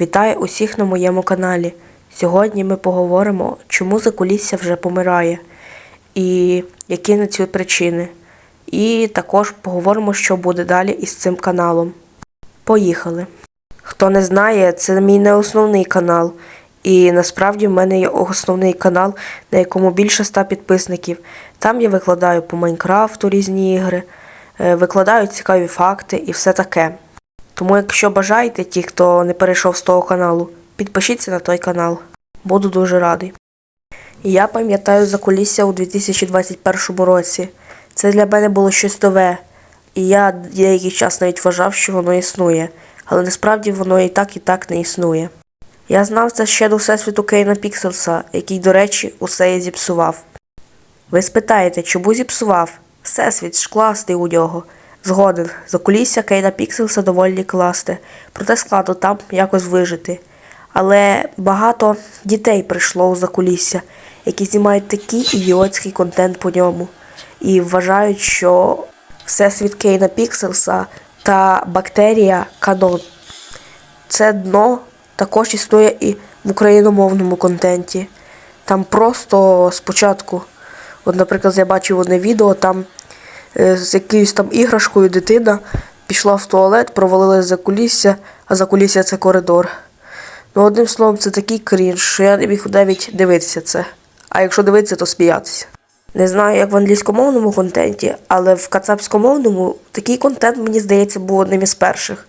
Вітаю усіх на моєму каналі. Сьогодні ми поговоримо, чому закулісся вже помирає і які на цю причини. І також поговоримо, що буде далі із цим каналом. Поїхали. Хто не знає, це мій не основний канал. І насправді в мене є основний канал, на якому більше ста підписників. Там я викладаю по Майнкрафту різні ігри, е, викладаю цікаві факти і все таке. Тому, якщо бажаєте, ті, хто не перейшов з того каналу, підпишіться на той канал. Буду дуже радий. Я пам'ятаю закулісся у 2021 році. Це для мене було щось нове, і я деякий час навіть вважав, що воно існує, але насправді воно і так і так не існує. Я знав це ще до всесвіту Кейна Пікселса, який, до речі, усе і зіпсував. Ви спитаєте, чому зіпсував? Всесвіт ж класний у нього. Згоден, закулісся Кейна Пікселса доволі класне, проте складно там якось вижити. Але багато дітей прийшло у закулісся, які знімають такий ідіотський контент по ньому. І вважають, що всесвіт Кейна Пікселса та бактерія канон. Це дно також існує і в україномовному контенті. Там просто спочатку, от, наприклад, я бачив одне відео, там з якоюсь там іграшкою дитина пішла в туалет, провалилась за кулісся, а за кулісся це коридор. Ну, одним словом, це такий крінж, що я не міг навіть дивитися це. А якщо дивитися, то сміятися. Не знаю, як в англійськомовному контенті, але в кацапськомовному такий контент, мені здається, був одним із перших.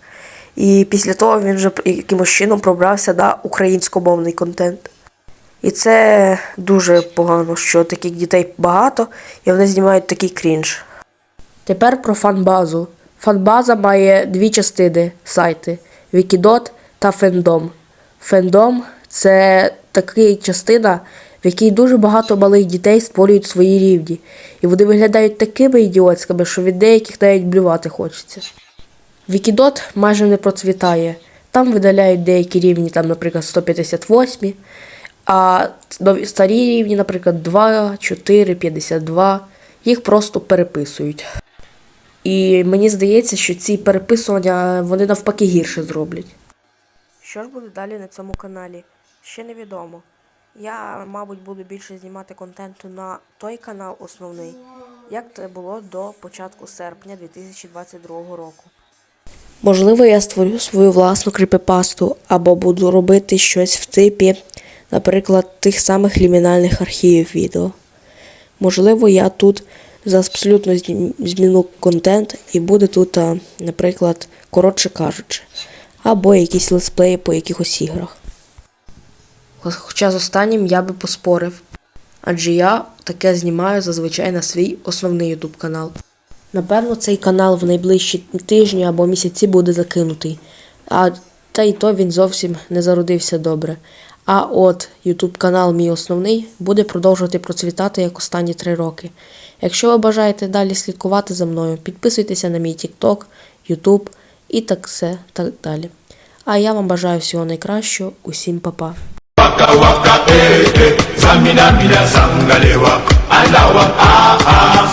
І після того він вже якимось чином пробрався на українськомовний контент. І це дуже погано, що таких дітей багато, і вони знімають такий крінж. Тепер про фанбазу. Фанбаза має дві частини сайти: Wikidot та Fandom. Fandom – це така частина, в якій дуже багато малих дітей створюють свої рівні. І вони виглядають такими ідіотськими, що від деяких навіть блювати хочеться. Wikidot майже не процвітає. Там видаляють деякі рівні, там, наприклад, 158, а старі рівні, наприклад, 2, 4, 52, їх просто переписують. І мені здається, що ці переписування вони навпаки гірше зроблять. Що ж буде далі на цьому каналі? Ще невідомо. Я, мабуть, буду більше знімати контенту на той канал основний, як це було до початку серпня 2022 року. Можливо, я створю свою власну кріпипасту або буду робити щось в типі, наприклад, тих самих лімінальних архівів відео. Можливо, я тут за абсолютно зміну контент і буде тут, наприклад, коротше кажучи, або якісь летсплеї по якихось іграх. Хоча з останнім я би поспорив, адже я таке знімаю зазвичай на свій основний YouTube канал. Напевно, цей канал в найближчі тижні або місяці буде закинутий. А та й то він зовсім не зародився добре. А от YouTube канал, мій основний, буде продовжувати процвітати як останні три роки. Якщо ви бажаєте далі слідкувати за мною, підписуйтеся на мій TikTok, YouTube і так все так далі. А я вам бажаю всього найкращого, усім па-па. mina zangalewa alawa ah ah